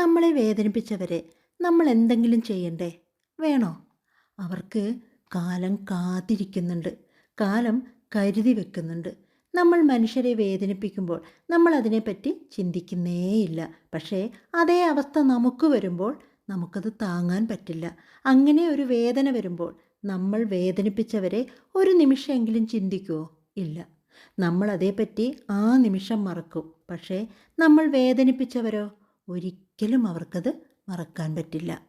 നമ്മളെ വേദനിപ്പിച്ചവരെ നമ്മൾ എന്തെങ്കിലും ചെയ്യണ്ടേ? വേണോ? അവർക്ക് കാലം കാത്തിരിക്കുന്നുണ്ട്. കാലം കരുതി വെക്കുന്നുണ്ട്. നമ്മൾ മനുഷ്യരെ വേദനിപ്പിക്കുമ്പോൾ നമ്മൾ അതിനെപ്പറ്റി ചിന്തിക്കുന്നേയില്ല. പക്ഷേ അതേ അവസ്ഥ നമുക്ക് വരുമ്പോൾ നമുക്കത് താങ്ങാൻ പറ്റില്ല. അങ്ങനെ ഒരു വേദന വരുമ്പോൾ നമ്മൾ വേദനിപ്പിച്ചവരെ ഒരു നിമിഷമെങ്കിലും ചിന്തിക്കുമോ ഇല്ല. നമ്മൾ അതേപ്പറ്റി ആ നിമിഷം മറക്കും. പക്ഷേ നമ്മൾ വേദനിപ്പിച്ചവരോ? ഒരിക്കലും അവർക്കത് മറക്കാൻ പറ്റില്ല.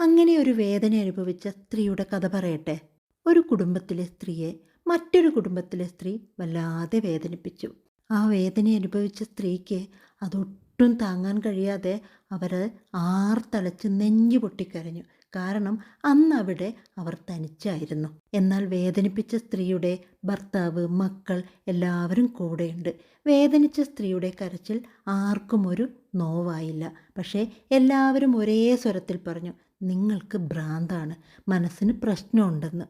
അങ്ങനെ ഒരു വേദന അനുഭവിച്ച സ്ത്രീയുടെ കഥ പറയട്ടെ. ഒരു കുടുംബത്തിലെ സ്ത്രീയെ മറ്റൊരു കുടുംബത്തിലെ സ്ത്രീ വല്ലാതെ വേദനിപ്പിച്ചു. ആ വേദന അനുഭവിച്ച സ്ത്രീക്ക് അതൊട്ടും താങ്ങാൻ കഴിയാതെ അവർ ആർത്തലച്ച് നെഞ്ഞു പൊട്ടിക്കരഞ്ഞു. കാരണം അന്ന് അവിടെ അവർ തനിച്ചായിരുന്നു. എന്നാൽ വേദനിപ്പിച്ച സ്ത്രീയുടെ ഭർത്താവ് മക്കൾ എല്ലാവരും കൂടെയുണ്ട്. വേദനിച്ച സ്ത്രീയുടെ കരച്ചിൽ ആർക്കും ഒരു നോവായില്ല. പക്ഷേ എല്ലാവരും ഒരേ സ്വരത്തിൽ പറഞ്ഞു നിങ്ങൾക്ക് ഭ്രാന്താണ്. മനസ്സിന് പ്രശ്നമുണ്ടെന്ന്.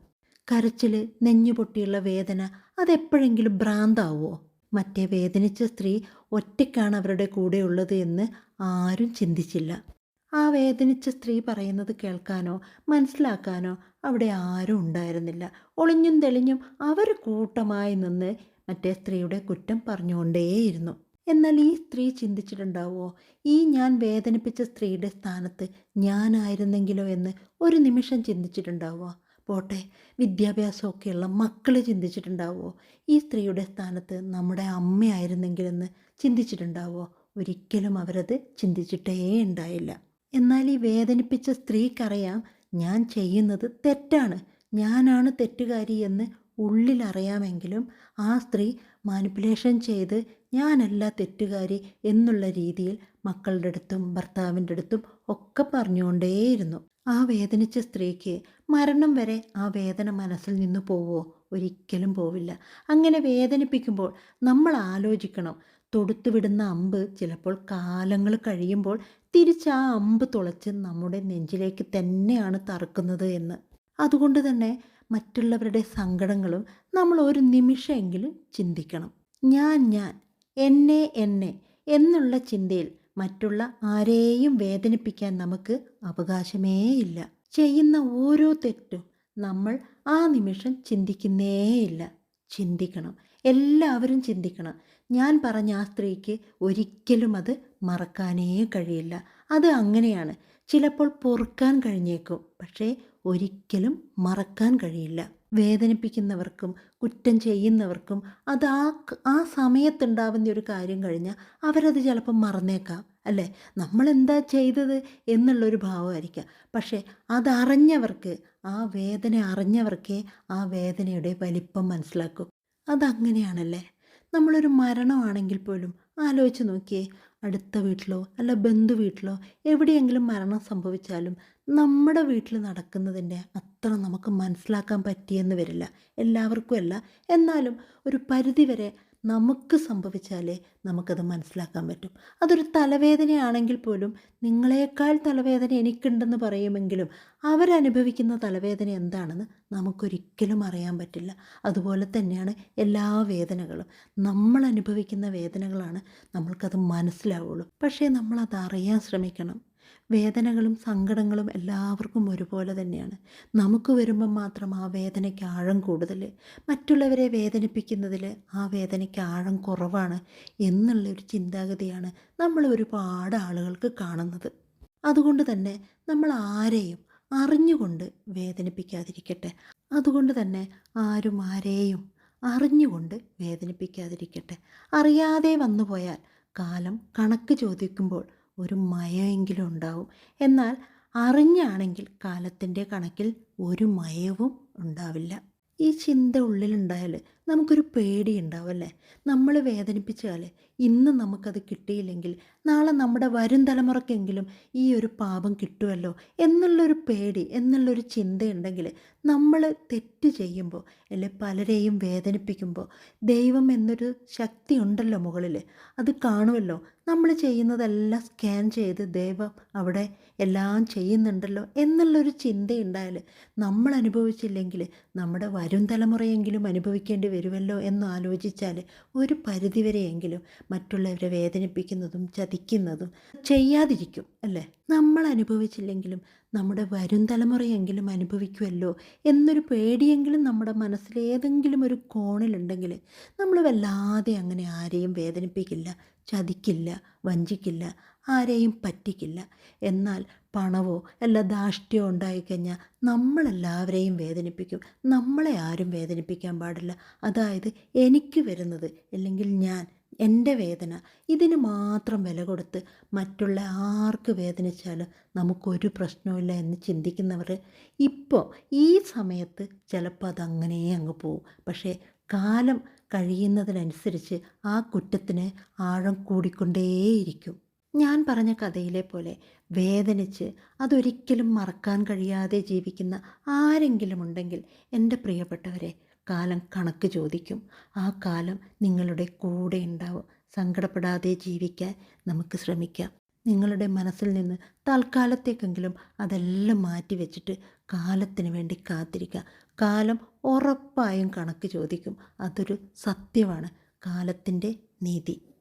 കരച്ചിൽ നെഞ്ഞുപൊട്ടിയുള്ള വേദന അതെപ്പോഴെങ്കിലും ഭ്രാന്താവോ? മറ്റേ വേദനിച്ച സ്ത്രീ ഒറ്റയ്ക്കാണ് അവരുടെ കൂടെ ഉള്ളത് എന്ന് ആരും ചിന്തിച്ചില്ല. ആ വേദനിച്ച സ്ത്രീ പറയുന്നത് കേൾക്കാനോ മനസ്സിലാക്കാനോ അവിടെ ആരും ഉണ്ടായിരുന്നില്ല. ഒളിഞ്ഞും തെളിഞ്ഞും അവർ കൂട്ടമായി നിന്ന് മറ്റേ സ്ത്രീയുടെ കുറ്റം പറഞ്ഞുകൊണ്ടേയിരുന്നു. എന്നാൽ ഈ സ്ത്രീ ചിന്തിച്ചിട്ടുണ്ടാവോ ഈ ഞാൻ വേദനിപ്പിച്ച സ്ത്രീയുടെ സ്ഥാനത്ത് ഞാനായിരുന്നെങ്കിലോ എന്ന് ഒരു നിമിഷം ചിന്തിച്ചിട്ടുണ്ടാവോ പോട്ടെ വിദ്യാഭ്യാസമൊക്കെയുള്ള മക്കൾ ചിന്തിച്ചിട്ടുണ്ടാവോ ഈ സ്ത്രീയുടെ സ്ഥാനത്ത് നമ്മുടെ അമ്മയായിരുന്നെങ്കിലെന്ന് ചിന്തിച്ചിട്ടുണ്ടാവോ ഒരിക്കലും അവരത് ചിന്തിച്ചിട്ടേ ഉണ്ടായില്ല. എന്നാൽ ഈ വേദനിപ്പിച്ച സ്ത്രീക്കറിയാം ഞാൻ ചെയ്യുന്നത് തെറ്റാണ്. ഞാനാണ് തെറ്റുകാരി എന്ന് ഉള്ളിലറിയാമെങ്കിലും ആ സ്ത്രീ മാനിപ്പുലേഷൻ ചെയ്ത് ഞാനല്ല തെറ്റുകാരി എന്നുള്ള രീതിയിൽ മക്കളുടെ അടുത്തും ഭർത്താവിന്റെ അടുത്തും ഒക്കെ പറഞ്ഞുകൊണ്ടേയിരുന്നു. ആ വേദനിച്ച സ്ത്രീക്ക് മരണം വരെ ആ വേദന മനസ്സിൽ നിന്ന് പോവോ? ഒരിക്കലും പോവില്ല. അങ്ങനെ വേദനിപ്പിക്കുമ്പോൾ നമ്മൾ ആലോചിക്കണം. തൊടുത്തുവിടുന്ന അമ്പ് ചിലപ്പോൾ കാലങ്ങൾ കഴിയുമ്പോൾ തിരിച്ച് ആ അമ്പ് തുളച്ച് നമ്മുടെ നെഞ്ചിലേക്ക് തന്നെയാണ് തറക്കുന്നത് എന്ന്. അതുകൊണ്ട് തന്നെ മറ്റുള്ളവരുടെ സങ്കടങ്ങളും നമ്മൾ ഒരു നിമിഷമെങ്കിലും ചിന്തിക്കണം. ഞാൻ ഞാൻ എന്നെ എന്നെ എന്നുള്ള ചിന്തയിൽ മറ്റുള്ള ആരെയും വേദനിപ്പിക്കാൻ നമുക്ക് അവകാശമേ ഇല്ല. ചെയ്യുന്ന ഓരോ തെറ്റും നമ്മൾ ആ നിമിഷം ചിന്തിക്കുന്നേയില്ല ചിന്തിക്കണം. എല്ലാവരും ചിന്തിക്കണം. ഞാൻ പറഞ്ഞ ആ സ്ത്രീക്ക് ഒരിക്കലും അത് മറക്കാനേ കഴിയില്ല. അത് അങ്ങനെയാണ്. ചിലപ്പോൾ പൊറുക്കാൻ കഴിഞ്ഞേക്കും പക്ഷേ ഒരിക്കലും മറക്കാൻ കഴിയില്ല. വേദനിപ്പിക്കുന്നവർക്കും കുറ്റം ചെയ്യുന്നവർക്കും അത് ആ ആ സമയത്തുണ്ടാവുന്ന ഒരു കാര്യം കഴിഞ്ഞാൽ അവരത് ചിലപ്പം മറന്നേക്കാം അല്ലേ? നമ്മളെന്താ ചെയ്തത് എന്നുള്ളൊരു ഭാവമായിരിക്കാം. പക്ഷേ അതറിഞ്ഞവർക്ക് ആ വേദന അറിഞ്ഞവർക്കേ ആ വേദനയുടെ വലിപ്പം മനസ്സിലാക്കും. അതങ്ങനെയാണല്ലേ? നമ്മളൊരു മരണമാണെങ്കിൽ പോലും ആലോചിച്ച് നോക്കിയേ അടുത്ത വീട്ടിലോ അല്ല ബന്ധു വീട്ടിലോ എവിടെയെങ്കിലും മരണം സംഭവിച്ചാലും നമ്മുടെ വീട്ടിൽ നടക്കുന്നതിന്റെ അത്ര നമുക്ക് മനസ്സിലാക്കാൻ പറ്റിയെന്ന് വരില്ല. എല്ലാവർക്കും അല്ല എന്നാലും ഒരു പരിധിവരെ നമുക്ക് സംഭവിച്ചാലേ നമുക്കത് മനസ്സിലാക്കാൻ പറ്റും. അതൊരു തലവേദനയാണെങ്കിൽ പോലും നിങ്ങളെക്കാൾ തലവേദന എനിക്കുണ്ടെന്ന് പറയുമെങ്കിലും അവരനുഭവിക്കുന്ന തലവേദന എന്താണെന്ന് നമുക്കൊരിക്കലും അറിയാൻ പറ്റില്ല. അതുപോലെ തന്നെയാണ് എല്ലാ വേദനകളും. നമ്മൾ അനുഭവിക്കുന്ന വേദനകളാണ് നമ്മൾക്കത് മനസ്സിലാവുള്ളൂ. പക്ഷേ നമ്മളത് അറിയാൻ ശ്രമിക്കണം. വേദനകളും സങ്കടങ്ങളും എല്ലാവർക്കും ഒരുപോലെ തന്നെയാണ്. നമുക്ക് വരുമ്പം മാത്രം ആ വേദനയ്ക്ക് ആഴം കൂടുതൽ മറ്റുള്ളവരെ വേദനിപ്പിക്കുന്നതിൽ ആ വേദനയ്ക്ക് ആഴം കുറവാണ് എന്നുള്ളൊരു ചിന്താഗതിയാണ് നമ്മൾ ഒരുപാട് ആളുകൾക്ക് കാണുന്നത്. അതുകൊണ്ട് തന്നെ നമ്മൾ ആരെയും അറിഞ്ഞുകൊണ്ട് വേദനിപ്പിക്കാതിരിക്കട്ടെ. അതുകൊണ്ട് തന്നെ ആരും ആരെയും അറിഞ്ഞുകൊണ്ട് വേദനിപ്പിക്കാതിരിക്കട്ടെ. അറിയാതെ വന്നു പോയാൽ കാലം കണക്ക് ചോദിക്കുമ്പോൾ ഒരു മയമെങ്കിലും ഉണ്ടാവും. എന്നാൽ അറിഞ്ഞാണെങ്കിൽ കാലത്തിന്റെ കണക്കിൽ ഒരു മയവും ഉണ്ടാവില്ല. ഈ ചിന്ത ഉള്ളിലുണ്ടായാൽ നമുക്കൊരു പേടി ഉണ്ടാവല്ലേ നമ്മൾ വേദനിപ്പിച്ചാൽ ഇന്ന് നമുക്കത് കിട്ടിയില്ലെങ്കിൽ നാളെ നമ്മുടെ വരും തലമുറക്കെങ്കിലും ഈ ഒരു പാപം കിട്ടുമല്ലോ എന്നുള്ളൊരു പേടി എന്നുള്ളൊരു ചിന്തയുണ്ടെങ്കിൽ നമ്മൾ തെറ്റ് ചെയ്യുമ്പോൾ അല്ലെ പലരെയും വേദനിപ്പിക്കുമ്പോൾ ദൈവം എന്നൊരു ശക്തി ഉണ്ടല്ലോ മുകളിൽ അത് കാണുമല്ലോ നമ്മൾ ചെയ്യുന്നതെല്ലാം സ്കാൻ ചെയ്ത് ദൈവം അവിടെ എല്ലാം ചെയ്യുന്നുണ്ടല്ലോ എന്നുള്ളൊരു ചിന്തയുണ്ടായാൽ നമ്മൾ അനുഭവിച്ചില്ലെങ്കിൽ നമ്മുടെ വരും തലമുറയെങ്കിലും അനുഭവിക്കേണ്ടി വരും. വരുമല്ലോ എന്ന് ആലോചിച്ചാൽ ഒരു പരിധിവരെയെങ്കിലും മറ്റുള്ളവരെ വേദനിപ്പിക്കുന്നതും ചതിക്കുന്നതും ചെയ്യാതിരിക്കും അല്ലേ? നമ്മൾ അനുഭവിച്ചില്ലെങ്കിലും നമ്മുടെ വരും തലമുറയെങ്കിലും അനുഭവിക്കുമല്ലോ എന്നൊരു പേടിയെങ്കിലും നമ്മുടെ മനസ്സിൽ ഏതെങ്കിലും ഒരു കോണിലുണ്ടെങ്കിൽ നമ്മൾ വല്ലാതെ അങ്ങനെ ആരെയും വേദനിപ്പിക്കില്ല ചതിക്കില്ല വഞ്ചിക്കില്ല ആരെയും പറ്റിക്കില്ല. എന്നാൽ പണവോ അല്ല ധാഷ്ട്യമോ ഉണ്ടായിക്കഴിഞ്ഞാൽ നമ്മളെല്ലാവരെയും വേദനിപ്പിക്കും. നമ്മളെ ആരും വേദനിപ്പിക്കാൻ പാടില്ല. അതായത് എനിക്ക് വരുന്നത് അല്ലെങ്കിൽ ഞാൻ എന്റെ വേദന ഇതിന് മാത്രം വില കൊടുത്ത് മറ്റുള്ള ആർക്ക് വേദനിച്ചാലും നമുക്കൊരു പ്രശ്നവുമില്ല എന്ന് ചിന്തിക്കുന്നവർ ഇപ്പോൾ ഈ സമയത്ത് ചിലപ്പോൾ അതങ്ങനെ അങ്ങ് പോവും. പക്ഷേ കാലം കഴിയുന്നതിനനുസരിച്ച് ആ കുറ്റത്തിന് ആഴം കൂടിക്കൊണ്ടേയിരിക്കും. ഞാൻ പറഞ്ഞ കഥയിലെ പോലെ വേദനിച്ച് അതൊരിക്കലും മറക്കാൻ കഴിയാതെ ജീവിക്കുന്ന ആരെങ്കിലും ഉണ്ടെങ്കിൽ എന്റെ പ്രിയപ്പെട്ടവരെ കാലം കണക്ക് ചോദിക്കും. ആ കാലം നിങ്ങളുടെ കൂടെ ഉണ്ടാവും. സങ്കടപ്പെടാതെ ജീവിക്കാൻ നമുക്ക് ശ്രമിക്കാം. നിങ്ങളുടെ മനസ്സിൽ നിന്ന് തൽക്കാലത്തേക്കെങ്കിലും അതെല്ലാം മാറ്റി വെച്ചിട്ട് കാലത്തിന് വേണ്ടി കാത്തിരിക്കുക. കാലം ഉറപ്പായും കണക്ക് ചോദിക്കും. അതൊരു സത്യമാണ്. കാലത്തിന്റെ നീതി.